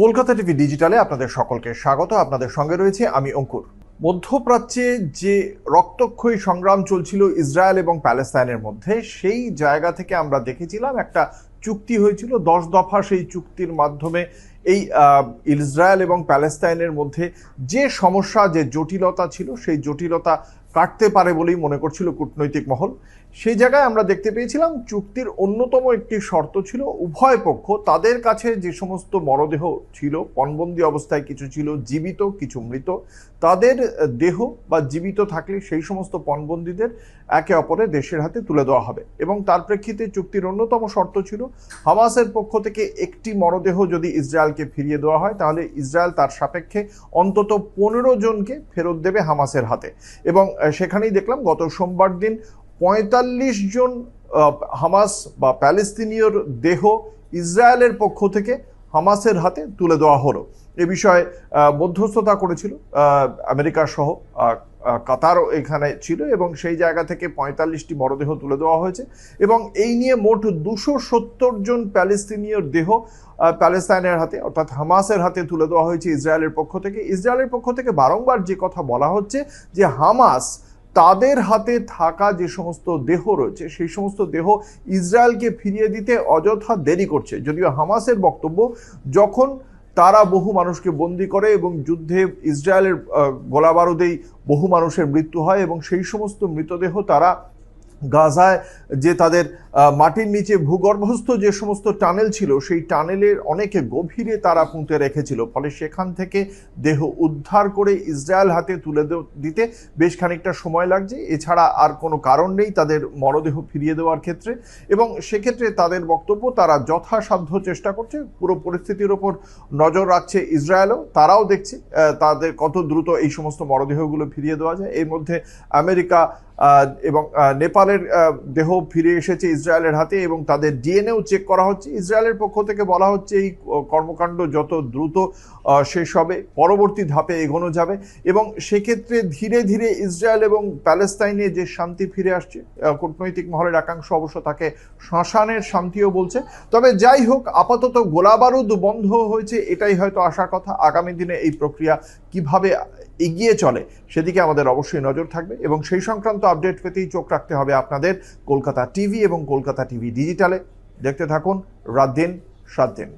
Kolkata TV ডিজিটালে আপনাদের সকলকে স্বাগত। আপনাদের সঙ্গে রয়েছে আমি অঙ্কুর। মধ্যপ্রাচ্যে যে রক্তক্ষয়ী সংগ্রাম চলছিল ইসরায়েল এবং প্যালেস্তাইনের মধ্যে, সেই জায়গা থেকে আমরা দেখেছিলাম একটা চুক্তি হয়েছিল, দশ দফা সেই চুক্তির মাধ্যমে এই ইসরায়েল এবং প্যালেস্তাইনের মধ্যে যে সমস্যা, যে জটিলতা ছিল, সেই জটিলতা কাটতে পারে বলেই মনে করছিল কূটনৈতিক মহল। সেই জায়গায় আমরা দেখতে পেয়েছিলাম চুক্তির অন্যতম একটি শর্ত ছিল উভয় পক্ষ তাদের কাছে যে সমস্ত মরদেহ ছিল, পণবন্দি অবস্থায় কিছু ছিল, জীবিত, কিছু মৃত, তাদের দেহ বা জীবিত থাকলে সেই সমস্ত পণবন্দীদের একে অপরের দেশের হাতে তুলে দেওয়া হবে। এবং তার প্রেক্ষিতে চুক্তির অন্যতম শর্ত ছিল হামাসের পক্ষ থেকে একটি মরদেহ যদি ইসরায়েলকে ফিরিয়ে দেওয়া হয়, তাহলে ইসরায়েল তার সাপেক্ষে অন্তত পনেরো জনকে ফেরত দেবে হামাসের হাতে। এবং সেখানেই দেখলাম গত সোমবার দিন পঁয়তাল্লিশ জন হামাস বা প্যালেস্তিনীয়র দেহ ইসরায়েলের পক্ষ থেকে হামাসের হাতে তুলে দেওয়া হলো। এ বিষয়ে মধ্যস্থতা করেছিল আমেরিকা সহ কাতারও এখানে ছিল এবং সেই জায়গা থেকে পঁয়তাল্লিশটি মরদেহ তুলে দেওয়া হয়েছে এবং এই নিয়ে মোট দুশো সত্তর জন প্যালেস্তিনীয় দেহ প্যালেস্তাইনের হাতে, অর্থাৎ হামাসের হাতে তুলে দেওয়া হয়েছে ইসরায়েলের পক্ষ থেকে। ইসরায়েলের পক্ষ থেকে বারংবার যে কথা বলা হচ্ছে যে হামাস তাদের হাতে থাকা যে সমস্ত দেহ রয়েছে, সেই সমস্ত দেহ ইসরায়েলকে ফিরিয়ে দিতে অযথা দেরি করছে। যদিও হামাসের বক্তব্য যখন তারা বহু মানুষকে বন্দি করে এবং যুদ্ধে ইসরায়েলের গোলা গোলাবারুদেই বহু মানুষের মৃত্যু হয় এবং সেই সমস্ত মৃতদেহ তারা গাজায় যে তাদের মাটির নিচে ভূগর্ভস্থ যে সমস্ত টানেল ছিল, সেই টানেলের অনেকে গভীরে তারা পুঁতে রেখেছিল। ফলে সেখান থেকে দেহ উদ্ধার করে ইসরায়েল হাতে তুলে দিতে বেশ খানিকটা সময় লাগছে। এছাড়া আর কোনো কারণ নেই তাদের মরদেহ ফিরিয়ে দেওয়ার ক্ষেত্রে। এবং সেক্ষেত্রে তাদের বক্তব্য, তারা যথাসাধ্য চেষ্টা করছে। পুরো পরিস্থিতির ওপর নজর রাখছে ইসরায়েলও। তারাও দেখছে তাদের কত দ্রুত এই সমস্ত মরদেহগুলো ফিরিয়ে দেওয়া যায়। এর মধ্যে আমেরিকা এবং নেপালের দেহ ফিরে এসেছে। ইসরায়েলের হাতে এবং তাদের ডিএনএও চেক করা হচ্ছে। ইসরায়েলের পক্ষ থেকে বলা হচ্ছে এই কর্মকাণ্ড যত দ্রুত শেষ হবে, পরবর্তী ধাপে এগোনো যাবে এবং সেক্ষেত্রে ধীরে ধীরে ইসরায়েল এবং প্যালেস্তাইনে যে শান্তি ফিরে আসছে কূটনৈতিক মহলের একাংশ অবশ্য তাকে শ্মশানের শান্তিও বলছে। তবে যাই হোক, আপাতত গোলাবারুদ বন্ধ হয়েছে, এটাই হয়তো আশার কথা। আগামী দিনে এই প্রক্রিয়া কীভাবে এগিয়ে চলে, সেদিকে আমাদের অবশ্যই নজর থাকবে এবং সেই সংক্রান্ত আপডেট পেতেই চোখ রাখতে হবে আপনাদের কলকাতা টিভি এবং কলকাতা টিভি ডিজিটালে। দেখতে থাকুন, রাত দিন, সাত দিন।